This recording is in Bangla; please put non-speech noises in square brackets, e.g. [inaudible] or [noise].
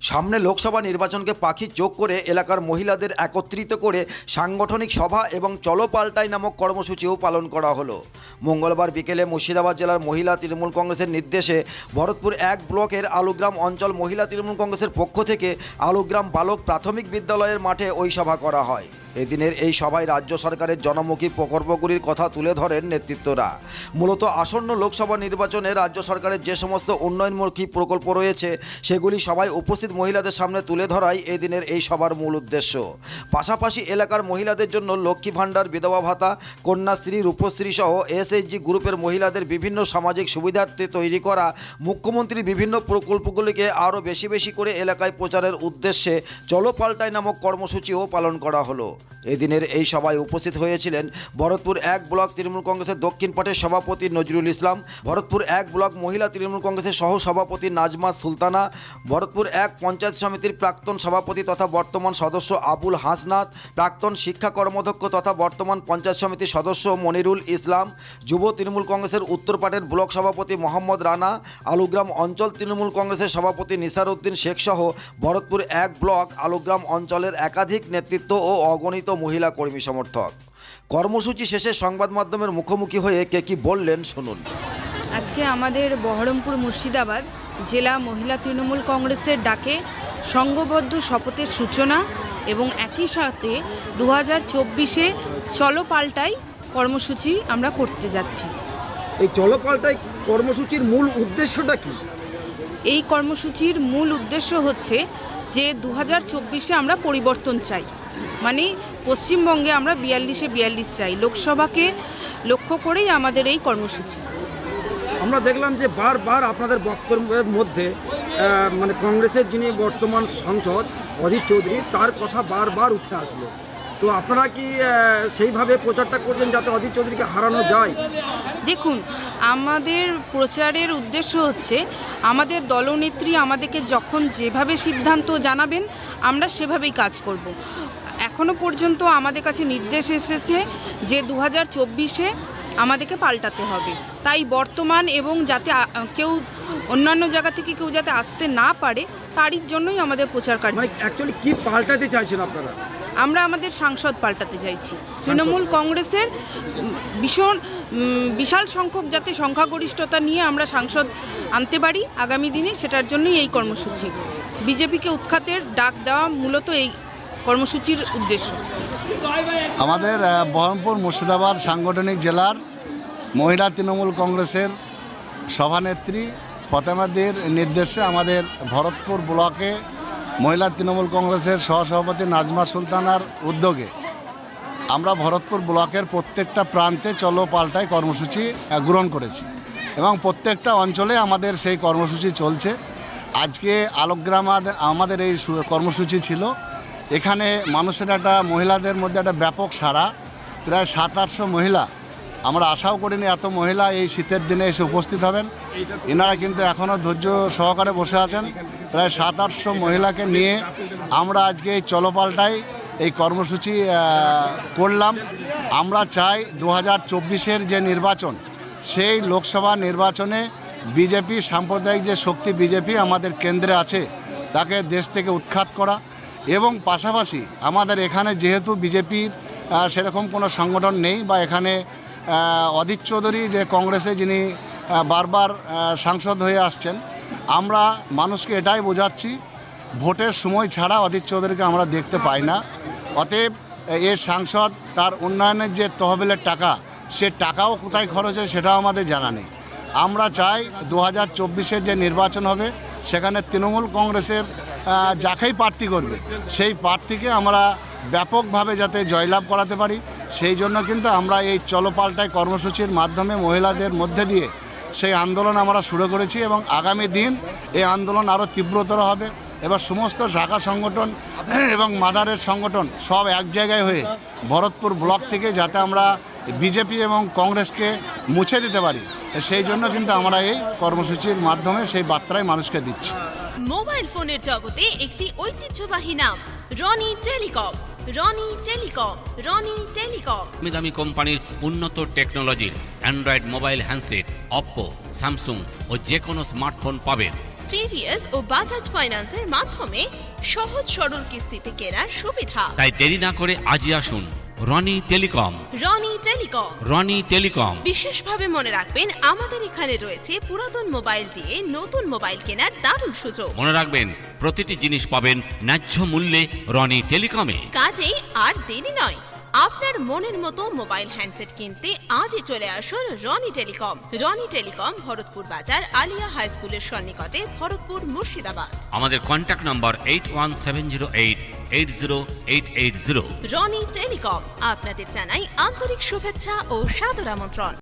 সামনে লোকসভা নির্বাচনকে পাখি চোখ করে এলাকার মহিলাদের একত্রিত করে সাংগঠনিক সভা এবং চলো পাল্টাই নামক কর্মসূচিও পালন করা হলো। মঙ্গলবার বিকেলে মুর্শিদাবাদ জেলার মহিলা তৃণমূল কংগ্রেসের নির্দেশে ভরতপুর এক ব্লকের আলুগ্রাম অঞ্চল মহিলা তৃণমূল কংগ্রেসের পক্ষ থেকে আলুগ্রাম বালক প্রাথমিক বিদ্যালয়ের মাঠে ওই সভা করা হয়। এদিনের এই সভায় রাজ্য সরকারের জনমুখী প্রকল্পগুলির কথা তুলে ধরেন নেতৃত্বরা। মূলত আসন্ন লোকসভা নির্বাচনে রাজ্য সরকারের যে সমস্ত উন্নয়নমুখী প্রকল্প রয়েছে, সেগুলি সবাই উপস্থিত মহিলাদের সামনে তুলে ধরাই এই দিনের এই সভার মূল উদ্দেশ্য। পাশাপাশি এলাকার মহিলাদের জন্য লক্ষ্মী ভাণ্ডার, বিধবা ভাতা কন্যাশ্রী রূপশ্রী সহ এসএইচজি গ্রুপের মহিলাদের বিভিন্ন সামাজিক সুবিধার্থে তৈরি করা মুখ্যমন্ত্রীর বিভিন্ন প্রকল্পগুলিকে আরও বেশি বেশি করে এলাকায় প্রচারের উদ্দেশ্যে চলো পাল্টাই নামক কর্মসূচিও পালন করা হলো। এদিনের এই সভায় উপস্থিত হয়েছিলেন ভরতপুর এক ব্লক তৃণমূল কংগ্রেসের দক্ষিণ পাটের সভাপতি নজরুল ইসলাম, ভরতপুর এক ব্লক মহিলা তৃণমূল কংগ্রেসের সহ সভাপতি নাজমা সুলতানা, ভরতপুর এক পঞ্চায়েত সমিতির প্রাক্তন সভাপতি তথা বর্তমান সদস্য আবুল হাসনাত, প্রাক্তন শিক্ষা কর্মধ্যক্ষ তথা বর্তমান পঞ্চায়েত সমিতির সদস্য মনিরুল ইসলাম, যুব তৃণমূল কংগ্রেসের উত্তরপাটের ব্লক সভাপতি মোহাম্মদ রানা, আলুগ্রাম অঞ্চল তৃণমূল কংগ্রেসের সভাপতি নিসার উদ্দিন শেখ সহ ভরতপুর এক ব্লক আলুগ্রাম অঞ্চলের একাধিক নেতৃত্ব ও অগণিত মহিলা কর্মী সমর্থক। কর্মসূচি শেষে সংবাদ মাধ্যমের মুখোমুখি হয়ে কে কি বললেন শুনুন। আজকে আমাদের বহরমপুর মুর্শিদাবাদ জেলা মহিলা তৃণমূল কংগ্রেসের ডাকে সংঘবদ্ধ শপথের সূচনা এবং একই সাথে দু হাজার চব্বিশে চলো পাল্টাই কর্মসূচি আমরা করতে যাচ্ছি। এই চলপাল্টাই কর্মসূচির মূল উদ্দেশ্যটা কি? এই কর্মসূচির মূল উদ্দেশ্য হচ্ছে যে দু হাজার চব্বিশে আমরা পরিবর্তন চাই। মানে পশ্চিমবঙ্গে আমরা বিয়াল্লিশে বিয়াল্লিশ চাই। লোকসভাকে লক্ষ্য করেই আমাদের এই কর্মসূচি। আমরা দেখলাম যে বারবার আপনাদের বক্তব্যের মধ্যে মানে কংগ্রেসের যিনি বর্তমান সাংসদ অধীর চৌধুরী, তার কথা বারবার উঠে আসলো। তো আপনারা কি সেইভাবে প্রচারটা করছেন যাতে অধীর চৌধুরীকে হারানো যায়? দেখুন আমাদের প্রচারের উদ্দেশ্য হচ্ছে আমাদের দলনেত্রী আমাদেরকে যখন যেভাবে সিদ্ধান্ত জানাবেন আমরা সেভাবেই কাজ করব। এখনও পর্যন্ত আমাদের কাছে নির্দেশ এসেছে যে দু হাজার চব্বিশে আমাদেরকে পাল্টাতে হবে। তাই বর্তমান এবং যাতে কেউ অন্যান্য জায়গা থেকে কেউ যাতে আসতে না পারে তারই জন্যই আমাদের প্রচার কার্য। মানে অ্যাকচুয়ালি কি পাল্টাতে চাইছেন আপনারা? আমরা আমাদের সাংসদ পাল্টাতে চাইছি। তৃণমূল কংগ্রেসের ভীষণ বিশাল সংখ্যক যাতে সংখ্যাগরিষ্ঠতা নিয়ে আমরা সাংসদ আনতে পারি আগামী দিনে সেটার জন্যই এই কর্মসূচি। বিজেপিকে উৎখাতের ডাক দেওয়া মূলত এই কর্মসূচির উদ্দেশ্য। আমাদের বহরমপুর মুর্শিদাবাদ সাংগঠনিক জেলার মহিলা তৃণমূল কংগ্রেসের সভানেত্রী ফতেমাদির নির্দেশে আমাদের ভরতপুর ব্লকে মহিলা তৃণমূল কংগ্রেসের সহসভাপতি নাজমা সুলতানার উদ্যোগে আমরা ভরতপুর ব্লকের প্রত্যেকটা প্রান্তে চলো পাল্টায় কর্মসূচি গ্রহণ করেছি। এবং প্রত্যেকটা অঞ্চলে আমাদের সেই কর্মসূচি চলছে। আজকে আলোকগ্রাম আমাদের এই কর্মসূচি ছিল। এখানে মানুষের একটা, মহিলাদের মধ্যে একটা ব্যাপক সাড়া। প্রায় সাত, আটশো মহিলা। আমরা আশাও করিনি এত মহিলা এই শীতের দিনে এসে উপস্থিত হবেন। এনারা কিন্তু এখনও ধৈর্য সহকারে বসে আছেন। প্রায় সাত, আটশো মহিলাকে নিয়ে আমরা আজকে এই চলপাল্টাই এই কর্মসূচি করলাম। আমরা চাই দু হাজার যে নির্বাচন, সেই লোকসভা নির্বাচনে বিজেপি, সাম্প্রদায়িক যে শক্তি বিজেপি আমাদের কেন্দ্রে আছে, তাকে দেশ থেকে উৎখাত করা এবং পাশাপাশি আমাদের এখানে যেহেতু বিজেপির সেরকম কোনো সংগঠন নেই বা এখানে অধীর চৌধুরী যে কংগ্রেসে যিনি বারবার সাংসদ হয়ে আসছেন আমরা মানুষকে এটাই বোঝাচ্ছি, ভোটের সময় ছাড়া অধীর চৌধুরীকে আমরা দেখতে পাই না। অতএব এ সাংসদ তার উন্নয়নের যে তহবিলের টাকা, সে টাকাও কোথায় খরচ হয় সেটাও আমাদের জানা নেই। আমরা চাই দু হাজার যে নির্বাচন হবে, সেখানে তৃণমূল কংগ্রেসের যাকেই প্রার্থী করবে, সেই প্রার্থীকে আমরা ব্যাপকভাবে যাতে জয়লাভ করাতে পারি। সেই জন্য কিন্তু আমরা এই চলপাল্টায় কর্মসূচির মাধ্যমে মহিলাদের মধ্যে দিয়ে সেই আন্দোলন আমরা শুরু করেছি এবং আগামী দিন এই আন্দোলন আরও তীব্রতর হবে। এবার সমস্ত শাখা সংগঠন [clears throat] এবং মাদারের সংগঠন সব এক জায়গায় হয়ে ভরতপুর ব্লক থেকে যাতে আমরা বিজেপি এবং কংগ্রেসকে মুছে দিতে পারি, সেই জন্য কিন্তু আমরা এই কর্মসূচির মাধ্যমে সেই বার্তাই মানুষকে দিচ্ছি। মোবাইল ফোনের জগতে একটি ঐতিহ্যবাহী নাম, Roni telecom. Roni telecom Roni telecom. দামি দামি কোম্পানির উন্নত টেকনোলজির android mobile handset Oppo Samsung ও যে কোনো স্মার্টফোন পাবেন। টিভিএস ও বাজাজ ফাইন্যান্সের মাধ্যমে সহজ সরল কিস্তিতে কেনার সুবিধা। তাই দেরি না করে আজই আসুন। Roni telecom. Roni telecom. Roni telecom. বিশেষভাবে মনে রাখবেন আমাদের এখানে রয়েছে পুরাতন মোবাইল দিয়ে নতুন মোবাইল কেনার দারুণ সুযোগ। মনে রাখবেন প্রতিটি জিনিস পাবেন ন্যায্য মূল্যে রনি টেলিকমে। কাজেই আর দেরি নয় আপনার মনের মতো মোবাইল হ্যান্ডসেট কিনতে আজই চলে আসুন রনি টেলিকম। রনি টেলিকম ভরতপুর বাজার আলিয়া হাই স্কুলের সন্নিকটে ভরতপুর মুর্শিদাবাদ। আমাদের contact number eight one seven zero eight eight zero eight eight zero Roni telecom আপনাদের জানাই আন্তরিক শুভেচ্ছা ও সাদর আমন্ত্রণ